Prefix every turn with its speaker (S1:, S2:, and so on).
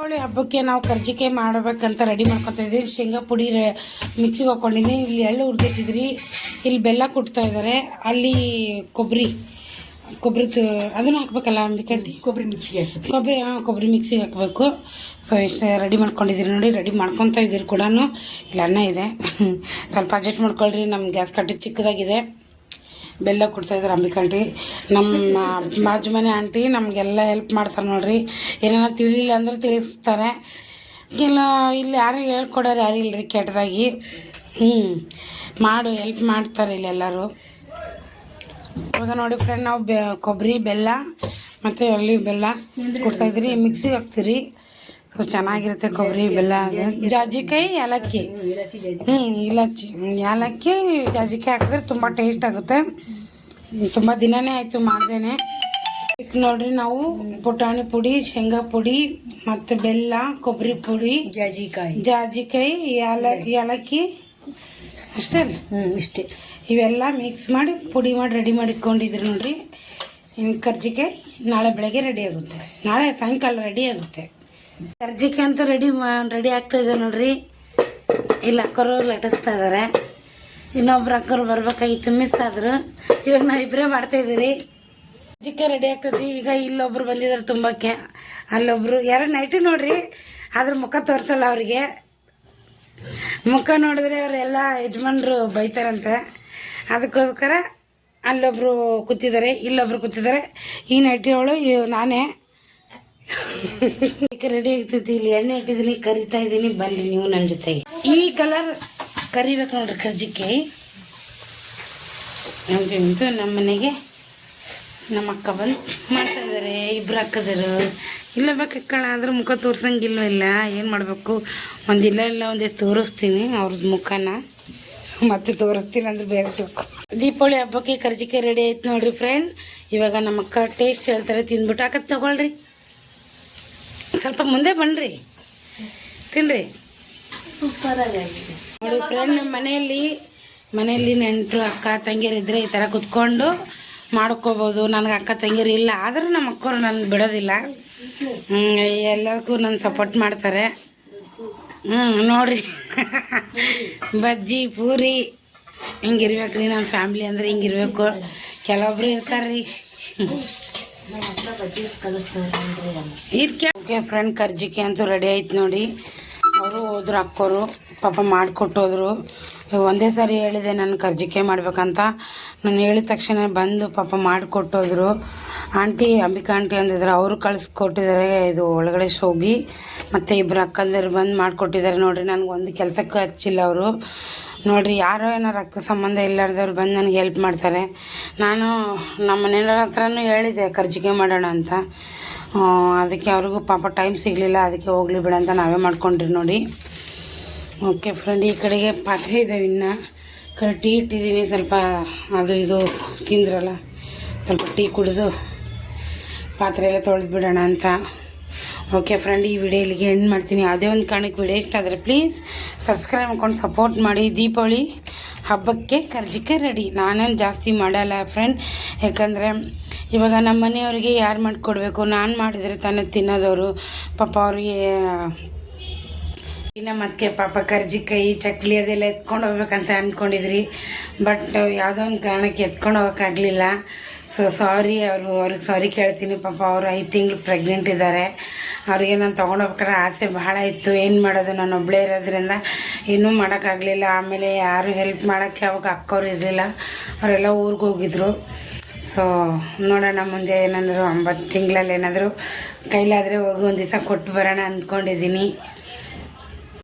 S1: ದೀಪಾವಳಿ ಹಬ್ಬಕ್ಕೆ ನಾವು ಕರ್ಜಿಕೆ ಮಾಡ್ಬೇಕಂತ ರೆಡಿ ಮಾಡ್ಕೊತಾ ಇದ್ದೀವಿ. ಶೇಂಗಾ ಪುಡಿ ರೆ- ಮಿಕ್ಸಿಗೆ ಹಾಕೊಂಡಿದ್ದೀನಿ. ಇಲ್ಲಿ ಎಳ್ಳು ಹುರಿದಿಟ್ಟಿದ್ರಿ. ಇಲ್ಲಿ ಬೆಲ್ಲ ಕುಟ್ತಾ ಇದ್ದಾರೆ. ಅಲ್ಲಿ ಕೊಬ್ಬರಿ ಕೊಬ್ಬರಿ ಅದನ್ನು ಹಾಕ್ಬೇಕಲ್ಲ ಅಂಬಿಕಡ್ಡಿ
S2: ಕೊಬ್ಬರಿ ಮಿಕ್ಸಿಗೆ
S1: ಕೊಬ್ಬರಿ ಹಾಂ ಕೊಬ್ಬರಿ ಮಿಕ್ಸಿಗೆ ಹಾಕಬೇಕು. ಸೊ ಇಷ್ಟು ರೆಡಿ ಮಾಡ್ಕೊಂಡಿದ್ದೀರಿ ನೋಡಿ ರೆಡಿ ಮಾಡ್ಕೊತಾ ಇದ್ದೀರಿ ಕೂಡ ಇಲ್ಲಿ ಅನ್ನ ಇದೆ. ಸ್ವಲ್ಪ ಅಡ್ಜಸ್ಟ್ ಮಾಡ್ಕೊಳ್ರಿ. ನಮ್ಮ ಗ್ಯಾಸ್ ಕಟ್ಟಿ ಚಿಕ್ಕದಾಗಿದೆ. ಬೆಲ್ಲ ಕೊಡ್ತಾ ಇದ್ದಾರೆ ಅಂಬಿಕಂಟಿ ನಮ್ಮ ಬಾಜು ಮನೆ ಆಂಟಿ ನಮಗೆಲ್ಲ ಹೆಲ್ಪ್ ಮಾಡ್ತಾರೆ ನೋಡ್ರಿ. ಏನಾರ ತಿಳಿಲಿಲ್ಲ ಅಂದ್ರೆ ತಿಳಿಸ್ತಾರೆ. ಇಲ್ಲ ಇಲ್ಲಿ ಯಾರು ಹೇಳ್ಕೊಡೋರು ಯಾರು ಇಲ್ಲರಿ ಕೆಟ್ಟದಾಗಿ ಹ್ಞೂ ಮಾಡು ಹೆಲ್ಪ್ ಮಾಡ್ತಾರೆ ಇಲ್ಲಿ ಎಲ್ಲರೂ. ಇವಾಗ ನೋಡಿ ಫ್ರೆಂಡ್ ನಾವು ಬೆ ಕೊಬ್ಬರಿ ಬೆಲ್ಲ ಮತ್ತು ಎಳ್ಳಿ ಬೆಲ್ಲ ಕೊಡ್ತಾಯಿದ್ರಿ ಮಿಕ್ಸಿ ಹಾಕ್ತೀರಿ. ಸೊ ಚೆನ್ನಾಗಿರುತ್ತೆ ಕೊಬ್ಬರಿ ಬೆಲ್ಲ. ಜಾಜಿಕಾಯಿ ಏಲಕ್ಕಿ. ಹ್ಞೂ ಹ್ಮ್, ಏಲಕ್ಕಿ ಜಾಜಿಕಾಯಿ ಹಾಕಿದ್ರೆ ತುಂಬ ಟೇಸ್ಟ್ ಆಗುತ್ತೆ. ತುಂಬ ದಿನನೇ ಆಯಿತು ಮಾಡ್ದೇನೆ. ಈಗ ನೋಡ್ರಿ ನಾವು ಪುಟಾಣಿ ಪುಡಿ ಶೇಂಗಾ ಪುಡಿ ಮತ್ತು ಬೆಲ್ಲ ಕೊಬ್ಬರಿ ಪುಡಿ
S2: ಜಾಜಿಕಾಯಿ.
S1: ಜಾಜಿಕಾಯಿ ಏಲ ಏಲಕ್ಕಿ ಅಷ್ಟೇ
S2: ಹ್ಞೂ ಇಷ್ಟೇ.
S1: ಇವೆಲ್ಲ ಮಿಕ್ಸ್ ಮಾಡಿ ಪುಡಿ ಮಾಡಿ ರೆಡಿ ಮಾಡಿ ಇಟ್ಕೊಂಡಿದ್ರಿ ನೋಡ್ರಿ. ಇನ್ನು ಕರ್ಜಿಕಾಯಿ ನಾಳೆ ಬೆಳಗ್ಗೆ ರೆಡಿ ಆಗುತ್ತೆ. ನಾಳೆ ಸಾಯಂಕಾಲ ರೆಡಿ ಆಗುತ್ತೆ. ಕರ್ಜಿಕಾಯಿ ಅಂತ ರೆಡಿ ಮಾ ರೆಡಿ ಆಗ್ತಾ ಇದೆ ನೋಡ್ರಿ. ಇಲ್ಲ ಅಕ್ಕರು ಲಟಿಸ್ತಾ ಇದ್ದಾರೆ ಇನ್ನೊಬ್ರು ಅಕ್ಕರು ಬರ್ಬೇಕಾಗಿತ್ತು ಮಿಸ್ ಆದ್ರು. ಇವಾಗ ನಾವು ಇಬ್ಬರೇ ಮಾಡ್ತಾ ಇದ್ದೀರಿ. ಚಿಕ್ಕ ರೆಡಿ ಆಗ್ತೈತಿ. ಈಗ ಇಲ್ಲೊಬ್ರು ಬಂದಿದ್ದಾರೆ ತುಂಬಕ್ಕೆ. ಅಲ್ಲೊಬ್ರು ಎರಡು ನೈಟಿ ನೋಡ್ರಿ ಅದ್ರ ಮುಖ ತೋರಿಸಲ್ಲ ಅವರಿಗೆ. ಮುಖ ನೋಡಿದ್ರೆ ಅವರೆಲ್ಲ ಯಜಮಾನ್ರು ಬೈತಾರಂತೆ. ಅದಕ್ಕೋಸ್ಕರ ಅಲ್ಲೊಬ್ರು ಕೂತಿದ್ದಾರೆ, ಇಲ್ಲೊಬ್ರು ಕೂತಿದ್ದಾರೆ. ಈ ನೈಟಿ ಅವಳು ನಾನೇ. ರೆಡಿ ಆಗ್ತೈತಿ. ಇಲ್ಲಿ ಎಣ್ಣೆ ಇಟ್ಟಿದ್ದೀನಿ, ಕರಿತಾ ಇದ್ದೀನಿ. ಬನ್ನಿ ನೀವು ನನ್ನ ಜೊತೆಗೆ. ಈ ಕಲರ್ ಕರಿಬೇಕು ನೋಡ್ರಿ ಕರ್ಜಿಕಾಯಿ. ಇದು ನಮ್ಮ ಮನೆಗೆ ನಮ್ಮ ಅಕ್ಕ ಬಂದು ಮಾಡ್ತಾ ಇಬ್ಬರು ಅಕ್ಕದರು ಇಲ್ಲ ಬೇಕಕ್ಕಣ ಮುಖ ತೋರ್ಸಂಗಿಲ್ವ ಇಲ್ಲ, ಏನು ಮಾಡಬೇಕು? ಒಂದು ಇಲ್ಲ ಒಂದಿಷ್ಟು ತೋರಿಸ್ತೀನಿ ಅವ್ರದ್ದು ಮುಖನ. ಮತ್ತೆ ತೋರಿಸ್ತೀನಿ ಅಂದ್ರೆ ಬೇರೆ ತಿಳ್ಕೊ. ದೀಪಾವಳಿ ಹಬ್ಬಕ್ಕೆ ಕರ್ಜಿಕಾಯಿ ರೆಡಿ ಆಯ್ತು ನೋಡ್ರಿ ಫ್ರೆಂಡ್ ಇವಾಗ ನಮ್ಮ ಅಕ್ಕ ಟೇಸ್ಟ್ ಹೇಳ್ತಾರೆ, ತಿಂದ್ಬಿಟ್ಟು ಹಾಕತ್ತೆ ತಗೊಳ್ರಿ. ಸ್ವಲ್ಪ ಮುಂದೆ ಬನ್ನಿರಿ ತಿನ್ರಿ.
S2: ಸೂಪರ್ ಆಗಿದೆ
S1: ನೋಡಿ ಫ್ರೆಂಡ್ ನಮ್ಮ ಮನೆಯಲ್ಲಿ ಮನೆಯಲ್ಲಿ ನೆಂಟರು ಅಕ್ಕ ತಂಗಿಯರು ಇದ್ದರೆ ಈ ಥರ ಕುತ್ಕೊಂಡು ಮಾಡ್ಕೋಬೋದು. ನನಗೆ ಅಕ್ಕ ತಂಗಿಯರು ಇಲ್ಲ ಆದರೂ ನಮ್ಮ ಅಕ್ಕರು ನನ್ನ ಬಿಡೋದಿಲ್ಲ. ಎಲ್ಲರಿಗೂ ನನ್ನ ಸಪೋರ್ಟ್ ಮಾಡ್ತಾರೆ. ಹ್ಞೂ ನೋಡಿರಿ. ಬಜ್ಜಿ ಪೂರಿ ಹಿಂಗಿರ್ಬೇಕು ರೀ ನಮ್ಮ ಫ್ಯಾಮ್ಲಿ ಅಂದ್ರೆ ಹಿಂಗಿರ್ಬೇಕು. ಕೆಲವೊಬ್ರು ಇರ್ತಾರೆ ರೀ ಓಕೆ ಫ್ರೆಂಡ್ ಕರ್ಜಿಕೆ ಅಂತೂ ರೆಡಿ ಆಯ್ತು ನೋಡಿ. ಅವರು ಹೋದ್ರು, ಅಕ್ಕೋರು ಪಾಪ ಮಾಡಿಕೊಟ್ಟೋದ್ರು. ಒಂದೇ ಸಾರಿ ಹೇಳಿದೆ, ನಾನು ಕರ್ಜಿಕೆ ಮಾಡ್ಬೇಕಂತ. ನಾನು ಹೇಳಿದ ತಕ್ಷಣ ಬಂದು ಪಾಪ ಮಾಡಿಕೊಟ್ಟೋದ್ರು. ಆಂಟಿ, ಅಂಬಿಕಾ ಆಂಟಿ ಅಂದಿದ್ರು, ಅವರು ಕಳಿಸ್ಕೊಟ್ಟಿದ್ದಾರೆ, ಇದು ಒಳಗಡೆ ಶೋಗಿ, ಮತ್ತು ಇಬ್ಬರು ಅಕ್ಕಂದಿರು ಬಂದು ಮಾಡಿಕೊಟ್ಟಿದ್ದಾರೆ ನೋಡಿರಿ, ನನಗೆ ಒಂದು ಕೆಲಸಕ್ಕೂ ಹಚ್ಚಿಲ್ಲ ಅವರು. ನೋಡಿರಿ, ಯಾರೋ ಏನೋ ರಕ್ತ ಸಂಬಂಧ ಇಲ್ಲಾರ್ದವ್ರು ಬಂದು ನನಗೆ ಹೆಲ್ಪ್ ಮಾಡ್ತಾರೆ. ನಾನು ನಮ್ಮ ಮನೆಯವ್ರ ಹತ್ರನೂ ಹೇಳಿದೆ ಕರ್ಜಿಕೆ ಮಾಡೋಣ ಅಂತ. ಅದಕ್ಕೆ ಅವ್ರಿಗೂ ಪಾಪ ಟೈಮ್ ಸಿಗಲಿಲ್ಲ, ಅದಕ್ಕೆ ಹೋಗ್ಲಿ ಬಿಡ ಅಂತ ನಾವೇ ಮಾಡ್ಕೊಂಡ್ರಿ ನೋಡಿ. ಓಕೆ ಫ್ರೆಂಡ್ ಈ ಕಡೆಗೆ ಪಾತ್ರೆ ಇದ್ದಾವೆ ಇನ್ನು. ಕಡೆ ಟೀ ಇಟ್ಟಿದ್ದೀನಿ, ಸ್ವಲ್ಪ ಅದು ಇದು ತಿಂದ್ರಲ್ಲ, ಸ್ವಲ್ಪ ಟೀ ಕುಡಿದು ಪಾತ್ರೆ ಎಲ್ಲ ತೊಳೆದು ಬಿಡೋಣ ಅಂತ. ಓಕೆ ಫ್ರೆಂಡ್ ಈ ವಿಡಿಯೋ ಇಲ್ಲಿಗೆ ಎಂಡ್ ಮಾಡ್ತೀನಿ. ಅದೇ ಒಂದು ಕಾರಣಕ್ಕೆ ವಿಡಿಯೋ ಇಷ್ಟ ಆದರೆ ಪ್ಲೀಸ್ ಸಬ್ಸ್ಕ್ರೈಬ್ ಮಾಡ್ಕೊಂಡು ಸಪೋರ್ಟ್ ಮಾಡಿ. ದೀಪಾವಳಿ ಹಬ್ಬಕ್ಕೆ ಕರ್ಜಿಕಾಯಿ ರೆಡಿ ನಾನೇನು ಜಾಸ್ತಿ ಮಾಡಲ್ಲ ಫ್ರೆಂಡ್ ಯಾಕಂದರೆ ಇವಾಗ ನಮ್ಮ ಮನೆಯವರಿಗೆ ಯಾರು ಮಾಡಿಕೊಡ್ಬೇಕು? ನಾನು ಮಾಡಿದರೆ ತಾನೇ ತಿನ್ನೋದವರು. ಪಾಪ ಅವ್ರಿಗೆ, ಇಲ್ಲ ಮತ್ತೆ ಪಾಪ ಕರ್ಜಿಕಾಯಿ, ಚಕ್ಲಿ ಅದೆಲ್ಲ ಎತ್ಕೊಂಡು ಹೋಗ್ಬೇಕಂತ ಅಂದ್ಕೊಂಡಿದ್ರಿ ಬಟ್ ಯಾವುದೋ ಒಂದು ಕಾರಣಕ್ಕೆ ಎತ್ಕೊಂಡು ಹೋಗೋಕ್ಕಾಗಲಿಲ್ಲ. ಸೊ ಸಾರಿ ಅವರು, ಅವ್ರಿಗೆ ಸಾರಿ ಕೇಳ್ತೀನಿ. ಪಾಪ ಅವರು ಐದು ತಿಂಗಳು ಪ್ರೆಗ್ನೆಂಟ್ ಇದ್ದಾರೆ ಅವರಿಗೆ ನಾನು ತೊಗೊಂಡೋಗ್ಬೇಕಾದ್ರೆ ಆಸೆ ಬಹಳ ಇತ್ತು. ಏನು ಮಾಡೋದು? ನಾನು ಒಬ್ಬಳೇ ಇರೋದ್ರಿಂದ ಏನೂ ಮಾಡೋಕ್ಕಾಗಲಿಲ್ಲ. ಆಮೇಲೆ ಯಾರು ಹೆಲ್ಪ್ ಮಾಡೋಕ್ಕೆ ಅವಾಗ ಅಕ್ಕವ್ರು ಇರಲಿಲ್ಲ. ಅವರೆಲ್ಲ ಊರಿಗೆ ಹೋಗಿದ್ರು. ಸೊ ನೋಡೋಣ ಮುಂದೆ ಏನಾದರೂ ಒಂಬತ್ತು ತಿಂಗಳಲ್ಲಿ ಏನಾದರೂ ಕೈಲಾದರೆ ಹೋಗಿ ಒಂದು ದಿವಸ ಕೊಟ್ಟು ಬರೋಣ ಅಂದ್ಕೊಂಡಿದ್ದೀನಿ.